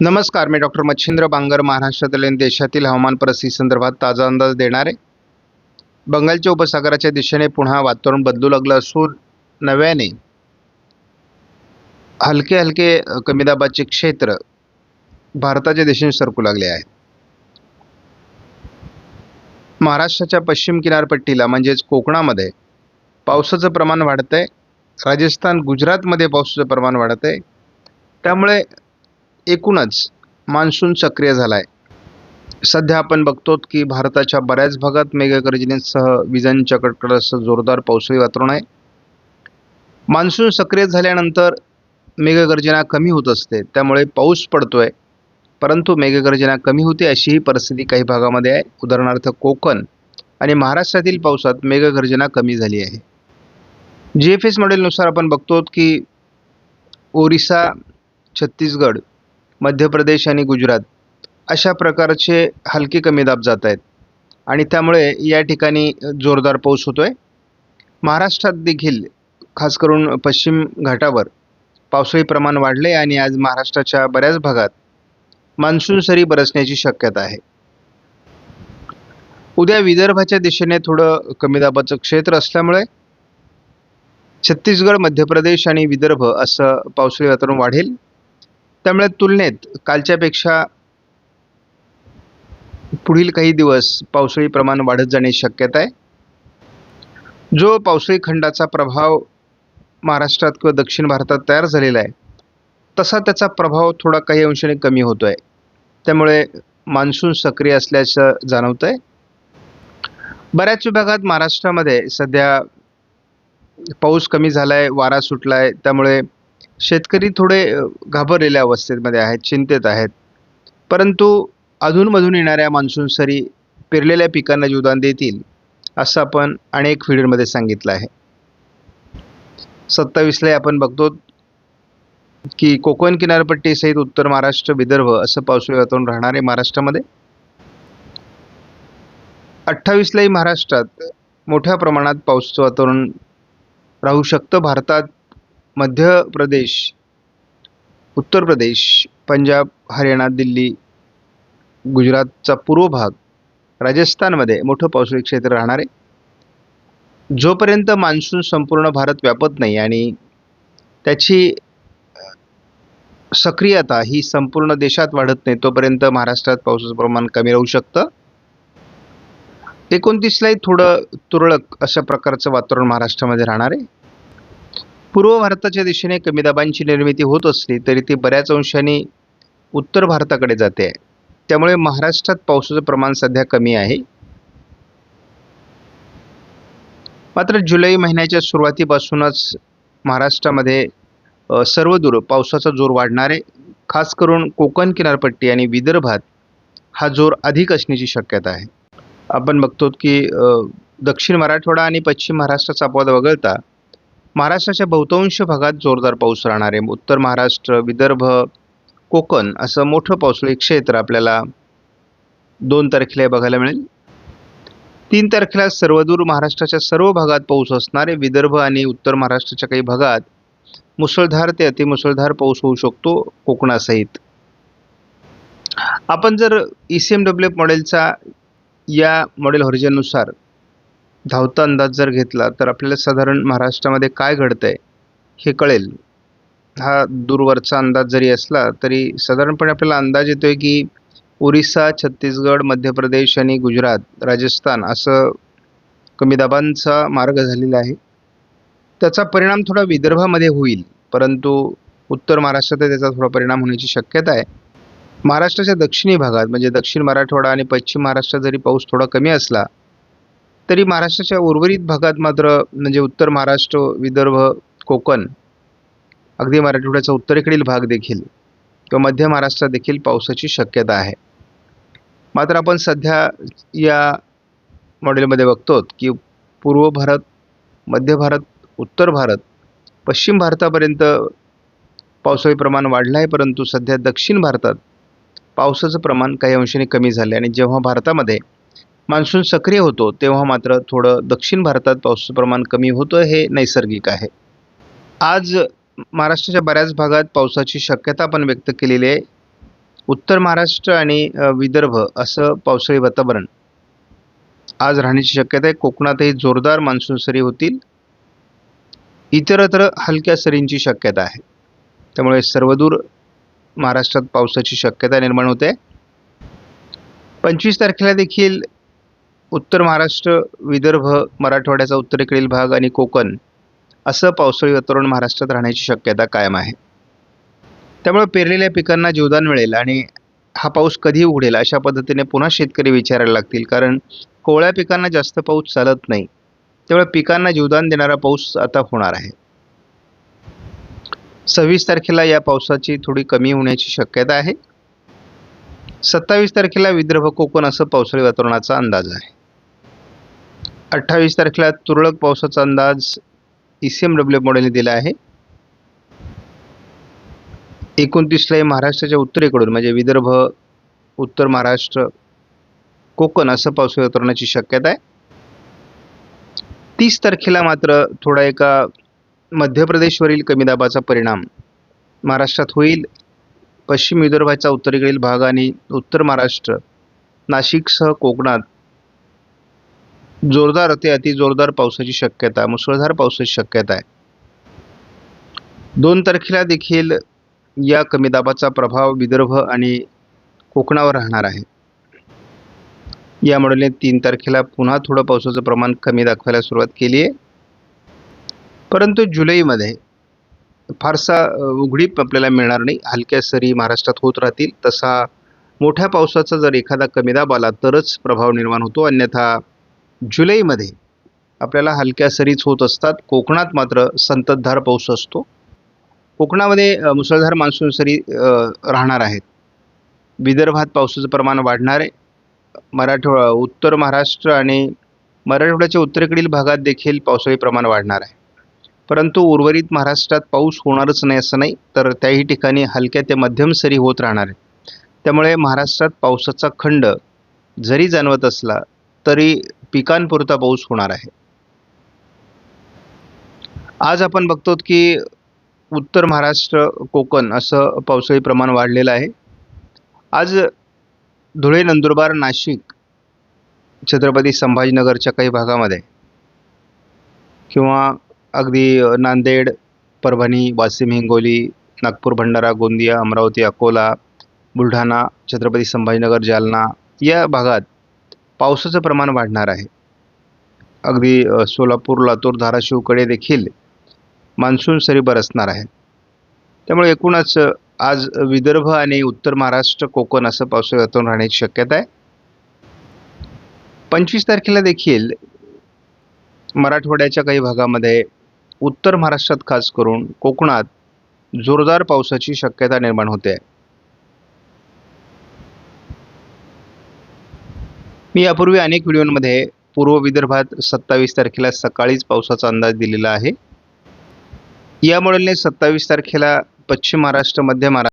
नमस्कार मी डॉक्टर मच्छिंद्र बांगर महाराष्ट्रातील आणि देशातील हवामान परिस्थिती संदर्भात ताजा अंदाज देणार. आहे बंगालच्या उपसागराच्या दिशेने पुन्हा वातावरण बदलू लागलं असून नव्याने हलके हलके कमी दाबाचे क्षेत्र भारताच्या दिशेने सरकू लागले आहेत. महाराष्ट्राच्या पश्चिम किनारपट्टीला म्हणजेच कोकणामध्ये पावसाचं प्रमाण वाढतं आहे राजस्थान गुजरातमध्ये पावसाचं प्रमाण वाढत आहे त्यामुळे एकूणच मान्सून सक्रिय झाला आहे सध्या आपण बघतो की भारताच्या बऱ्याच भागात मेघगर्जनेसह विजांच्या कडकडासह जोरदार पावसाळी वातावरण आहे. मान्सून सक्रिय झाल्यानंतर मेघगर्जना कमी होत असते त्यामुळे पाऊस पडतोय. परंतु मेघगर्जना कमी होते अशीही परिस्थिती काही भागामध्ये आहे. उदाहरणार्थ कोकण आणि महाराष्ट्रातील पावसात मेघगर्जना कमी झाली आहे. जी एफ एस मॉडेलनुसार आपण बघतो की ओरिसा छत्तीसगड मध्य प्रदेश आणि गुजरात अशा प्रकारचे हलके कमी दाब जात आहेत. आणि त्यामुळे या ठिकाणी जोरदार पाऊस होतो आहे महाराष्ट्रात देखील खास करून पश्चिम घाटावर पावसाळी प्रमाण वाढले आणि आज महाराष्ट्राच्या बऱ्याच भागात मान्सून सरी बरसण्याची शक्यता आहे. उद्या विदर्भाच्या दिशेने थोडं कमी दाबाचं क्षेत्र असल्यामुळे छत्तीसगड मध्य प्रदेश आणि विदर्भ असं पावसाळी वातावरण वाढेल. त्यामुळे तुलनेत कालच्यापेक्षा पुढील काही दिवस पावसाळी प्रमाण वाढत जाण्याची शक्यता आहे. जो पावसाळी खंडाचा प्रभाव महाराष्ट्रात किंवा दक्षिण भारतात तयार झालेला आहे तसा त्याचा प्रभाव थोडा काही अंशाने कमी होतो आहे त्यामुळे मान्सून सक्रिय असल्याचं जाणवतं आहे बऱ्याच विभागात महाराष्ट्रामध्ये सध्या पाऊस कमी झाला आहे वारा सुटला आहे त्यामुळे शेतकरी थोडे घाबरलेल्या अवस्थेमध्ये आहेत चिंतेत आहेत. परंतु अधूनमधून येणाऱ्या मान्सून सरी पेरलेल्या पिकांना जीवदान देतील असं आपण अनेक व्हिडिओमध्ये सांगितलं आहे. सत्तावीसला आपण बघतो की कोकण किनारपट्टीसहित उत्तर महाराष्ट्र विदर्भ असं पावसाळी वातावरण राहणार आहे महाराष्ट्रामध्ये. अठ्ठावीसलाही महाराष्ट्रात मोठ्या प्रमाणात पावसाचं वातावरण राहू शकतं. भारतात मध्य प्रदेश उत्तर प्रदेश पंजाब हरियाणा दिल्ली गुजरातचा पूर्व भाग राजस्थानमध्ये मोठं पावसाळी क्षेत्र राहणार. आहे जोपर्यंत मान्सून संपूर्ण भारत व्यापत नाही आणि त्याची सक्रियता ही संपूर्ण देशात वाढत नाही तोपर्यंत महाराष्ट्रात पावसाचं प्रमाण कमी राहू शकतं. एकोणतीसलाही थोडं तुरळक अशा प्रकारचं वातावरण महाराष्ट्रामध्ये राहणार आहे. पूर्व भारताच्या दिशेने कमी दाबांची निर्मिती होत असली तरी ती बऱ्याच अंशाने उत्तर भारताकडे जाते आहे. त्यामुळे महाराष्ट्रात पावसाचं प्रमाण सध्या कमी आहे. मात्र जुलै महिन्याच्या सुरुवातीपासूनच महाराष्ट्रामध्ये सर्वदूर पावसाचा जोर वाढणार आहे. खास करून कोकण किनारपट्टी आणि विदर्भात हा जोर अधिक असण्याची शक्यता आहे. आपण बघतो की दक्षिण मराठवाडा आणि पश्चिम महाराष्ट्राचा अपवाद वगळता महाराष्ट्राच्या बहुतांश भागात जोरदार पाऊस राहणार आहे. उत्तर महाराष्ट्र विदर्भ कोकण असं मोठं पावसाळी क्षेत्र आपल्याला दोन तारखेला बघायला मिळेल. तीन तारखेला सर्वदूर महाराष्ट्राच्या सर्व भागात पाऊस असणार आहे. विदर्भ आणि उत्तर महाराष्ट्राच्या काही भागात मुसळधार ते अतिमुसळधार पाऊस होऊ शकतो कोकणासहित. आपण जर E C M W F मॉडेलचा या मॉडेल हॉरिजननुसार धावता अंदाज जर घेतला तर आपल्याला साधारण महाराष्ट्रामध्ये काय घडतं आहे हे कळेल. हा दूरवरचा अंदाज जरी असला तरी साधारणपणे आपल्याला अंदाज येतो आहे की ओरिसा छत्तीसगड मध्य प्रदेश आणि गुजरात राजस्थान असं कमी दाबांचा मार्ग झालेला आहे. त्याचा परिणाम थोडा विदर्भामध्ये होईल परंतु उत्तर महाराष्ट्रात त्याचा थोडा परिणाम होण्याची शक्यता आहे. महाराष्ट्राच्या दक्षिणी भागात म्हणजे दक्षिण मराठवाडा आणि पश्चिम महाराष्ट्रात जरी पाऊस थोडा कमी असला तरी महाराष्ट्राच्या उर्वरित भागात मात्र म्हणजे उत्तर महाराष्ट्र विदर्भ कोकण अगदी मराठवाड्याचा उत्तरेकडील भाग देखील किंवा मध्य महाराष्ट्रात देखील पावसाची शक्यता आहे. मात्र आपण सध्या या मॉडेलमध्ये बघतो की पूर्व भारत मध्य भारत उत्तर भारत पश्चिम भारतापर्यंत पावसाळी प्रमाण वाढलं आहे परंतु सध्या दक्षिण भारतात पावसाचं प्रमाण काही अंशाने कमी झालं आहे आणि जेव्हा भारतामध्ये मान्सून सक्रिय होतो तेव्हा मात्र थोडं दक्षिण भारतात पावसाचं प्रमाण कमी होतं हे नैसर्गिक आहे. आज महाराष्ट्राच्या बऱ्याच भागात पावसाची शक्यता पण व्यक्त केलेली आहे. उत्तर महाराष्ट्र आणि विदर्भ असं पावसाळी वातावरण. आज राहण्याची शक्यता आहे. कोकणातही जोरदार मान्सून सरी होतील. इतरत्र हलक्या सरींची शक्यता आहे. त्यामुळे सर्वदूर महाराष्ट्रात पावसाची शक्यता निर्माण होते. पंचवीस तारखेला देखील उत्तर महाराष्ट्र विदर्भ मराठवाड्याचा उत्तरेकडील भाग आणि कोकण असं पावसाळी वातावरण महाराष्ट्रात राहण्याची शक्यता कायम आहे. त्यामुळे पेरलेल्या पिकांना जीवदान मिळेल आणि हा पाऊस कधी उघडेल अशा पद्धतीने पुन्हा शेतकरी विचारायला लागतील. कारण कोवळ्या पिकांना जास्त पाऊस चालत नाही त्यामुळे पिकांना जीवदान देणारा पाऊस आता होणार आहे. सव्वीस तारखेला या पावसाची थोडी कमी होण्याची शक्यता आहे. सत्तावीस तारखेला विदर्भ कोकण असं पावसाळी वातावरणाचा अंदाज आहे. अठ्ठावीस तारखेला तुरळक पावसाचा अंदाज ई सी एम डब्ल्यू मॉडेलने दिला आहे. एकोणतीसला महाराष्ट्राच्या उत्तरेकडून म्हणजे विदर्भ उत्तर महाराष्ट्र कोकण असं पाऊस वातावरणाची शक्यता आहे. तीस तारखेला मात्र थोडा एका मध्य प्रदेशवरील कमी दाबाचा परिणाम महाराष्ट्रात होईल. पश्चिम विदर्भाचा उत्तरेकडील भाग आणि उत्तर महाराष्ट्र नाशिकसह कोकणात जोरदार ते अतिजोरदार पावसाची शक्यता मुसळधार पावसाची शक्यता आहे. दोन तारखेला देखील या कमी दाबाचा प्रभाव विदर्भ आणि कोकणावर राहणार आहे. यामुळे तीन तारखेला पुन्हा थोडं पावसाचं प्रमाण कमी दाखवायला सुरुवात केली आहे. परंतु जुलैमध्ये फारसा उघडीप आपल्याला मिळणार नाही. हलक्या सरी महाराष्ट्रात होत राहतील. तसा मोठ्या पावसाचा जर एखादा कमी दाब आला तरच प्रभाव निर्माण होतो. अन्यथा जुलैमध्ये आपल्याला हलक्या सरीच होत असतात. कोकणात मात्र संततधार पाऊस असतो. कोकणामध्ये मुसळधार मान्सून सरी राहणार आहेत. विदर्भात पावसाचं प्रमाण वाढणार आहे. मराठवा उत्तर महाराष्ट्र आणि मराठवाड्याच्या उत्तरेकडील भागात देखील पावसाळी प्रमाण वाढणार आहे. परंतु उर्वरित महाराष्ट्रात पाऊस होणारच नाही असं नाही तर त्याही ठिकाणी हलक्या ते मध्यम सरी होत राहणार आहे त्यामुळे महाराष्ट्रात पावसाचा खंड जरी जाणवत असला तरी पिकांपुरता पाऊस होणार आहे. आज आपण बघतो की उत्तर महाराष्ट्र कोकण असं पावसाळी प्रमाण वाढलेलं आहे. आज धुळे नंदुरबार नाशिक छत्रपती संभाजीनगरच्या काही भागामध्ये किंवा अगदी नांदेड परभणी वाशिम हिंगोली नागपूर भंडारा गोंदिया अमरावती अकोला बुलढाणा छत्रपती संभाजीनगर जालना या भागात पावसाचं प्रमाण वाढणार आहे. अगदी सोलापूर लातूर धाराशिवकडे देखील मान्सून सरी बरसणार आहे. त्यामुळे एकूणच आज विदर्भ आणि उत्तर महाराष्ट्र कोकण असं पावसाळ्यात वातावरण राहण्याची शक्यता आहे. पंचवीस तारखेला देखील मराठवाड्याच्या काही भागामध्ये उत्तर महाराष्ट्रात खास करून कोकणात जोरदार पावसाची शक्यता निर्माण होते. आहे मी यापूर्वी अनेक व्हिडिओमध्ये पूर्व विदर्भात सत्तावीस तारखेला सकाळीच पावसाचा अंदाज दिलेला आहे. या मॉडेलने सत्तावीस तारखेला पश्चिम महाराष्ट्र मध्य महाराष्ट्र